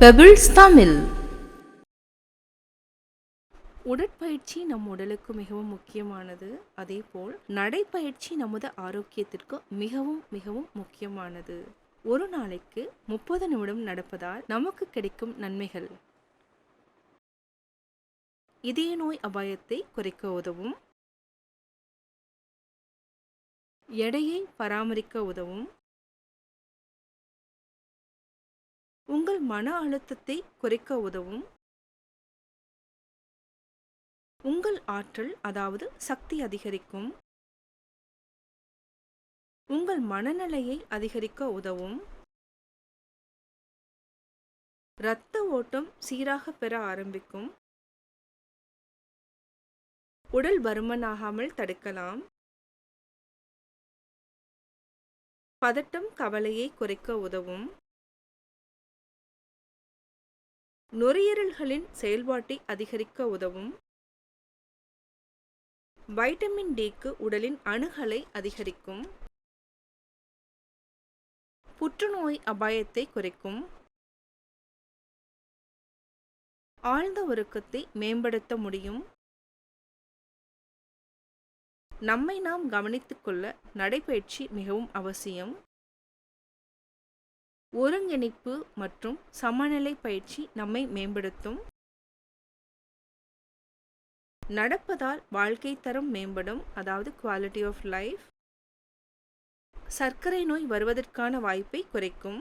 Pebbles Tamil உடற்பயிற்சி நம் உடலுக்கு மிகவும் முக்கியமானது. அதேபோல் நடைப்பயிற்சி நமது ஆரோக்கியத்திற்கு மிகவும் மிகவும் முக்கியமானது. ஒரு நாளைக்கு முப்பது நிமிடம் நடப்பதால் நமக்கு கிடைக்கும் நன்மைகள். இதய நோய் அபாயத்தை குறைக்க உதவும். எடையை பராமரிக்க உதவும். உங்கள் மன அழுத்தத்தை குறைக்க உதவும். உங்கள் ஆற்றல் அதாவது சக்தி அதிகரிக்கும். உங்கள் மனநிலையை அதிகரிக்க உதவும். இரத்த ஓட்டம் சீராக பெற ஆரம்பிக்கும். உடல் பருமனாகாமல் தடுக்கலாம். பதட்டம் கவலையை குறைக்க உதவும். நுரையீரல்களின் செயல்பாட்டை அதிகரிக்க உதவும். வைட்டமின் டிக்கு உடலின் அணுகலை அதிகரிக்கும். புற்றுநோய் அபாயத்தை குறைக்கும். ஆழ்ந்த உறக்கத்தை மேம்படுத்த முடியும். நம்மை நாம் கவனித்துக்கொள்ள நடைபயிற்சி மிகவும் அவசியம். ஒருங்கிணைப்பு மற்றும் சமநிலை பயிற்சி நம்மை மேம்படுத்தும். நடப்பதால் வாழ்க்கை தரம் மேம்படும் அதாவது குவாலிட்டி ஆஃப் லைஃப் சர்க்கரை நோய் வருவதற்கான வாய்ப்பை குறைக்கும்.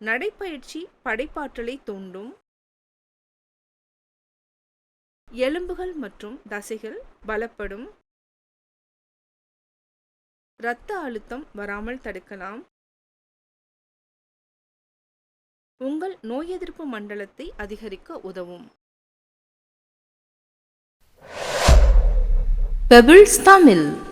நடைப்பயிற்சி படைப்பாற்றலை தூண்டும். எலும்புகள் மற்றும் தசைகள் பலப்படும். இரத்த அழுத்தம் வராமல் தடுக்கலாம். உங்கள் நோய் எதிர்ப்பு மண்டலத்தை அதிகரிக்க உதவும். பெபிள்ஸ் தமிழ்.